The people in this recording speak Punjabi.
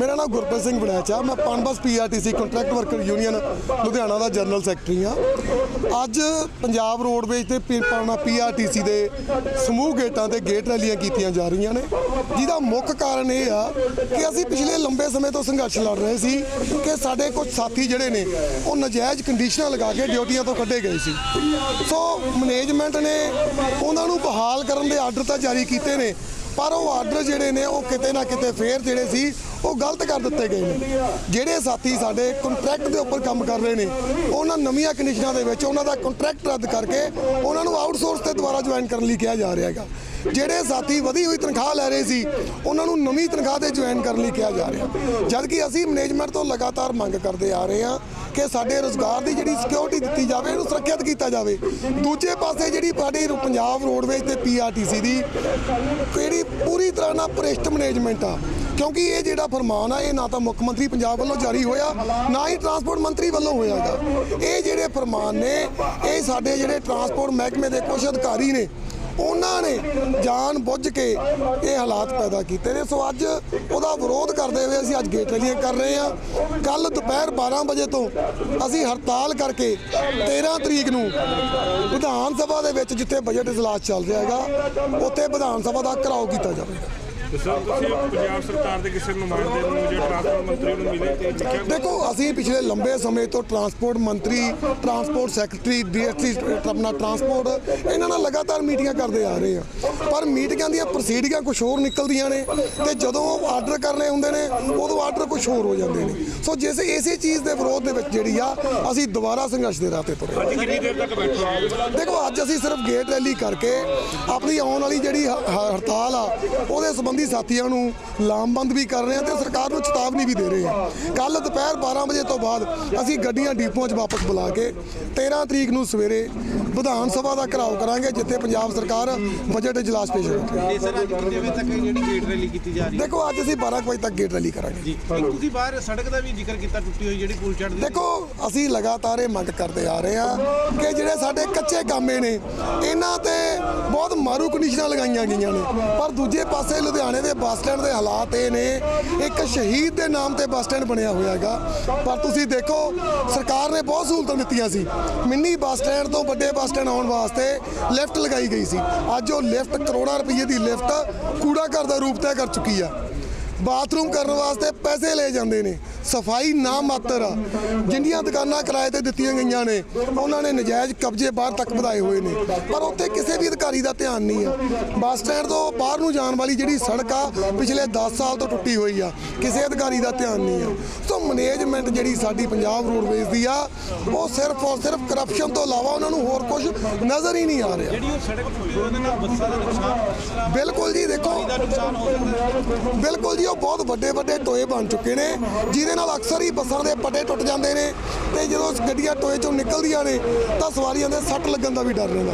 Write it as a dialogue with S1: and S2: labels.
S1: ਮੇਰਾ ਨਾਮ ਗੁਰਪ੍ਰੀਤ ਸਿੰਘ ਵੜੈਚਾ ਮੈਂ PUNBUS PRTC contract worker union Ludhiana ਦਾ ਜਨਰਲ ਸੈਕਟਰੀ ਹਾਂ ਅੱਜ ਪੰਜਾਬ ਰੋਡਵੇਜ਼ ਤੇ ਪੀਰਪਾਣਾ ਪੀਆਰਟੀਸੀ ਦੇ ਸਮੂਹ ਗੇਟਾਂ ਤੇ ਗੇਟ ਰੈਲੀਆਂ ਕੀਤੀਆਂ ਜਾ ਰਹੀਆਂ ਨੇ। ਜਿਹਦਾ ਮੁੱਖ ਕਾਰਨ ਇਹ ਆ ਕਿ ਅਸੀਂ ਪਿਛਲੇ ਲੰਬੇ ਸਮੇਂ ਤੋਂ ਸੰਘਰਸ਼ ਲੜ ਰਹੇ ਸੀ ਕਿ ਸਾਡੇ ਕੁਝ ਸਾਥੀ ਜਿਹੜੇ ਨੇ, ਉਹ ਨਜਾਇਜ਼ ਕੰਡੀਸ਼ਨਾਂ ਲਗਾ ਕੇ ਡਿਊਟੀਆਂ ਤੋਂ ਕੱਢੇ ਗਏ ਸੀ। ਸੋ ਮੈਨੇਜਮੈਂਟ ਨੇ ਉਹਨਾਂ ਨੂੰ ਬਹਾਲ ਕਰਨ ਦੇ ਆਰਡਰ ਤਾਂ ਜਾਰੀ ਕੀਤੇ ਨੇ, ਪਰ ਉਹ ਆਰਡਰ ਜਿਹੜੇ ਨੇ, ਉਹ ਕਿਤੇ ਨਾ ਕਿਤੇ ਫੇਰ ਜਿਹੜੇ ਸੀ ਉਹ ਗਲਤ ਕਰ ਦਿੱਤੇ ਗਏ ਨੇ। ਜਿਹੜੇ ਸਾਥੀ ਸਾਡੇ ਕੰਟਰੈਕਟ ਦੇ ਉੱਪਰ ਕੰਮ ਕਰ ਰਹੇ ਨੇ, ਉਹਨਾਂ ਨਵੀਆਂ ਕੰਡੀਸ਼ਨਾਂ ਦੇ ਵਿੱਚ ਉਹਨਾਂ ਦਾ ਕੰਟਰੈਕਟ ਰੱਦ ਕਰਕੇ ਉਹਨਾਂ ਨੂੰ ਆਊਟਸੋਰਸ ਤੇ ਦੁਬਾਰਾ ਜੁਆਇਨ ਕਰਨ ਲਈ ਕਿਹਾ ਜਾ ਰਿਹਾ ਹੈਗਾ। ਜਿਹੜੇ ਸਾਥੀ ਵਧੀ ਹੋਈ ਤਨਖਾਹ ਲੈ ਰਹੇ ਸੀ, ਉਹਨਾਂ ਨੂੰ ਨਵੀਂ ਤਨਖਾਹ ਤੇ ਜੁਆਇਨ ਕਰਨ ਲਈ ਕਿਹਾ ਜਾ ਰਿਹਾ। ਜਦ ਕਿ ਅਸੀਂ ਮੈਨੇਜਮੈਂਟ ਤੋਂ ਲਗਾਤਾਰ ਮੰਗ ਕਰਦੇ ਆ ਰਹੇ ਹਾਂ ਕਿ ਸਾਡੇ ਰੋਜ਼ਗਾਰ ਦੀ ਜਿਹੜੀ ਸਿਕਿਉਰਿਟੀ ਦਿੱਤੀ ਜਾਵੇ, ਇਹਨੂੰ ਸੁਰੱਖਿਅਤ ਕੀਤਾ ਜਾਵੇ। ਦੂਜੇ ਪਾਸੇ ਜਿਹੜੀ ਸਾਡੀ ਪੰਜਾਬ ਰੋਡਵੇਜ਼ ਤੇ ਪੀਆਰਟੀਸੀ ਦੀ, ਕਿਹੜੀ ਪੂਰੀ ਤਰ੍ਹਾਂ ਨਾਲ ਭ੍ਰਿਸ਼ਟ ਮੈਨੇਜਮੈਂਟ ਆ ਕਿਉਂਕਿ ਇਹ ਜਿਹੜਾ ਫਰਮਾਨ ਆ, ਇਹ ਨਾ ਤਾਂ ਮੁੱਖ ਮੰਤਰੀ ਪੰਜਾਬ ਵੱਲੋਂ ਜਾਰੀ ਹੋਇਆ, ਨਾ ਹੀ ਟਰਾਂਸਪੋਰਟ ਮੰਤਰੀ ਵੱਲੋਂ ਹੋਇਆ ਹੈਗਾ ਇਹ ਜਿਹੜੇ ਫਰਮਾਨ ਨੇ, ਇਹ ਸਾਡੇ ਜਿਹੜੇ ਟਰਾਂਸਪੋਰਟ ਮਹਿਕਮੇ ਦੇ ਕੁਝ ਅਧਿਕਾਰੀ ਨੇ, ਉਹਨਾਂ ਨੇ ਜਾਣ ਬੁੱਝ ਕੇ ਇਹ ਹਾਲਾਤ ਪੈਦਾ ਕੀਤੇ ਨੇ। ਸੋ ਅੱਜ ਉਹਦਾ ਵਿਰੋਧ ਕਰਦੇ ਹੋਏ ਅਸੀਂ ਅੱਜ ਗੇਟ ਰੈਲੀਆਂ ਕਰ ਰਹੇ ਹਾਂ। ਕੱਲ ਦੁਪਹਿਰ 12 ਵਜੇ ਤੋਂ ਅਸੀਂ ਹੜਤਾਲ ਕਰਕੇ 13 ਤਰੀਕ ਨੂੰ ਵਿਧਾਨ ਸਭਾ ਦੇ ਵਿੱਚ ਜਿੱਥੇ ਬਜਟ ਇਜਲਾਸ ਚੱਲ ਰਿਹਾ ਹੈਗਾ, ਉੱਥੇ ਵਿਧਾਨ ਸਭਾ ਦਾ ਘਰਾਓ ਕੀਤਾ ਜਾਵੇਗਾ।
S2: ਤੇ ਸਰ ਤੁਸੀਂ ਪੰਜਾਬ ਸਰਕਾਰ ਦੇ ਕਿਸੇ ਨੁਮਾਇੰਦੇ ਨੂੰ ਜੇ ਟਰਾਂਸਪੋਰਟ ਮੰਤਰੀ ਨੂੰ ਮਿਲੇ ਤੇ ਲਿਖਿਆ
S1: ਦੇਖੋ ਅਸੀਂ ਪਿਛਲੇ ਲੰਬੇ ਸਮੇਂ ਤੋਂ ਟਰਾਂਸਪੋਰਟ ਮੰਤਰੀ ਟਰਾਂਸਪੋਰਟ ਸੈਕਟਰੀ ਡੀਐਸਸੀ ਆਪਣਾ ਟਰਾਂਸਪੋਰਟ ਇਹਨਾਂ ਨਾਲ ਲਗਾਤਾਰ ਮੀਟਿੰਗਾਂ ਕਰਦੇ ਆ ਰਹੇ ਆ। ਪਰ ਮੀਟਿੰਗਾਂ ਦੀਆਂ ਪ੍ਰੋਸੀਡਿੰਗਾਂ ਕੁਝ ਹੋਰ ਨਿਕਲਦੀਆਂ ਨੇ ਤੇ ਜਦੋਂ ਆਰਡਰ ਕਰਨੇ ਹੁੰਦੇ ਨੇ ਉਦੋਂ ਆਰਡਰ ਕੁਝ ਹੋਰ ਹੋ ਜਾਂਦੇ ਨੇ। ਸੋ ਜਿਸ ਇਸੇ ਚੀਜ਼ ਦੇ ਵਿਰੋਧ ਦੇ ਵਿੱਚ ਜਿਹੜੀ ਆ ਅਸੀਂ ਦੁਬਾਰਾ ਸੰਘਰਸ਼ ਦੇ ਰਾਹ ਤੇ ਤੁਰੇ
S2: ਅੱਜ ਕਿੰਨੀ ਦੇਰ ਤੱਕ ਬੈਠੋਗੇ
S1: ਦੇਖੋ ਅੱਜ ਅਸੀਂ ਸਿਰਫ ਗੇਟ ਰੈਲੀ ਕਰਕੇ ਆਪਣੀ ਆਉਣ ਵਾਲੀ ਜਿਹੜੀ ਹੜਤਾਲ ਆ ਉਹਦੇ ਸੰਬੰਧੀ ਸਾਥੀਆਂ ਨੂੰ ਲਾਮਬੰਦ ਵੀ ਕਰ ਰਹੇ ਹਾਂ ਤੇ ਸਰਕਾਰ ਨੂੰ ਚੇਤਾਵਨੀ ਵੀ ਦੇ ਰਹੇ ਹਾਂ। ਕੱਲ ਦੁਪਹਿਰ 12 ਵਜੇ ਤੋਂ ਬਾਅਦ ਅਸੀਂ ਗੱਡੀਆਂ ਡੀਪੂਆਂ 'ਚ ਵਾਪਸ ਬੁਲਾ ਕੇ 13 ਤਰੀਕ ਨੂੰ ਸਵੇਰੇ ਵਿਧਾਨ ਸਭਾ ਦਾ ਘਰਾਓ ਕਰਾਂਗੇ ਜਿੱਥੇ ਪੰਜਾਬ ਸਰਕਾਰ ਬਜਟ ਇਜਲਾਸ ਪੇਸ਼ ਕਰੇਗੀ।
S3: ਸਰ ਅੱਜ ਕਿੰਨੇ ਵਜੇ ਤੱਕ ਜਿਹੜੀ ਗੇਟ ਰੈਲੀ ਕੀਤੀ ਜਾ ਰਹੀ ਹੈ?
S1: ਦੇਖੋ ਅੱਜ ਅਸੀਂ 12 ਕੁ ਵਜੇ ਤੱਕ ਗੇਟ ਰੈਲੀ ਕਰਾਂਗੇ।
S3: ਜੀ ਤੁਸੀਂ ਬਾਹਰ ਸੜਕ ਦਾ ਵੀ ਜ਼ਿਕਰ ਕੀਤਾ ਟੁੱਟੀ ਹੋਈ ਜਿਹੜੀ ਪੁਲ ਚੜ੍ਹਦੀ
S1: ਦੇਖੋ ਅਸੀਂ ਲਗਾਤਾਰ ਇਹ ਮੰਗ ਕਰਦੇ ਆ ਰਹੇ ਹਾਂ ਕਿ ਜਿਹੜੇ ਸਾਡੇ ਕੱਚੇ ਕਾਮੇ ਨੇ ਇਹਨਾਂ ਤੇ ਬਹੁਤ ਮਾਰੂ ਕੰਡੀਸ਼ਨਾਂ ਲਗਾਈਆਂ ਗਈਆਂ ਨੇ। ਪਰ ਦੂਜੇ ਪਾਸੇ ਲੁਧਿਆਣੇ ਦੇ ਬੱਸ ਸਟੈਂਡ ਦੇ ਹਾਲਾਤ ਇਹ ਨੇ, ਇੱਕ ਸ਼ਹੀਦ ਦੇ ਨਾਮ ਤੇ ਬੱਸ ਸਟੈਂਡ ਬਣਿਆ ਹੋਇਆ ਹੈਗਾ। ਪਰ ਤੁਸੀਂ ਦੇਖੋ, ਸਰਕਾਰ ਨੇ ਬਹੁਤ ਸਹੂਲਤਾਂ ਦਿੱਤੀਆਂ ਸੀ। ਮਿੰਨੀ ਬੱਸ ਸਟੈਂਡ ਤੋਂ ਵੱਡੇ ਬੱਸ ਸਟੈਂਡ ਆਉਣ ਵਾਸਤੇ ਲਿਫਟ ਲਗਾਈ ਗਈ ਸੀ। ਅੱਜ ਉਹ ਲਿਫਟ ਕਰੋੜਾਂ ਰੁਪਏ ਦੀ ਲਿਫਟ ਕੂੜਾ ਘਰ ਦਾ ਰੂਪ ਤੈ ਕਰ ਚੁੱਕੀ ਆ। ਬਾਥਰੂਮ ਕਰਨ ਵਾਸਤੇ ਪੈਸੇ ਲਏ ਜਾਂਦੇ ਨੇ। ਸਫ਼ਾਈ ਨਾ ਮਾਤਰ ਆ। ਜਿੰਨੀਆਂ ਦੁਕਾਨਾਂ ਕਿਰਾਏ ਤੇ ਦਿੱਤੀਆਂ ਗਈਆਂ ਨੇ ਉਹਨਾਂ ਨੇ ਨਜਾਇਜ਼ ਕਬਜ਼ੇ ਬਾਹਰ ਤੱਕ ਵਧਾਏ ਹੋਏ ਨੇ। ਪਰ ਉੱਥੇ ਕਿਸੇ ਵੀ ਅਧਿਕਾਰੀ ਦਾ ਧਿਆਨ ਨਹੀਂ ਆ। ਬੱਸ ਸਟੈਂਡ ਤੋਂ ਬਾਹਰ ਨੂੰ ਜਾਣ ਵਾਲੀ ਜਿਹੜੀ ਸੜਕ ਆ ਪਿਛਲੇ 10 ਸਾਲ ਤੋਂ ਟੁੱਟੀ ਹੋਈ ਆ। ਕਿਸੇ ਅਧਿਕਾਰੀ ਦਾ ਧਿਆਨ ਨਹੀਂ ਆ। ਸੋ ਮੈਨੇਜਮੈਂਟ ਜਿਹੜੀ ਸਾਡੀ ਪੰਜਾਬ ਰੋਡਵੇਜ਼ ਦੀ ਆ ਉਹ ਸਿਰਫ ਔਰ ਸਿਰਫ ਕਰਪਸ਼ਨ ਤੋਂ ਇਲਾਵਾ ਉਹਨਾਂ ਨੂੰ ਹੋਰ ਕੁਝ ਨਜ਼ਰ ਹੀ ਨਹੀਂ ਆ ਰਿਹਾ।
S3: ਜਿਹੜੀ ਉਹ ਸੜਕ ਟੁੱਟੀ ਉਹਦੇ ਨਾਲ ਬੱਸਾਂ ਦਾ ਨੁਕਸਾਨ
S1: ਬਿਲਕੁਲ ਜੀ ਦੇਖੋ। ਬਿਲਕੁਲ ਜੀ ਉਹ ਬਹੁਤ ਵੱਡੇ ਵੱਡੇ ਟੋਏ ਬਣ ਚੁੱਕੇ ਨੇ ਜਿਹਦੇ ਨਾਲ ਅਕਸਰ ਹੀ ਬੱਸਾਂ ਦੇ ਪੱਟੇ ਟੁੱਟ ਜਾਂਦੇ ਨੇ ਤੇ ਜਦੋਂ ਗੱਡੀਆਂ ਟੋਏ ਚੋਂ ਨਿਕਲਦੀਆਂ ਨੇ ਤਾਂ ਸਵਾਰੀਆਂ ਦੇ ਸੱਟ ਲੱਗਣ ਦਾ ਵੀ ਡਰ ਰਹਿੰਦਾ।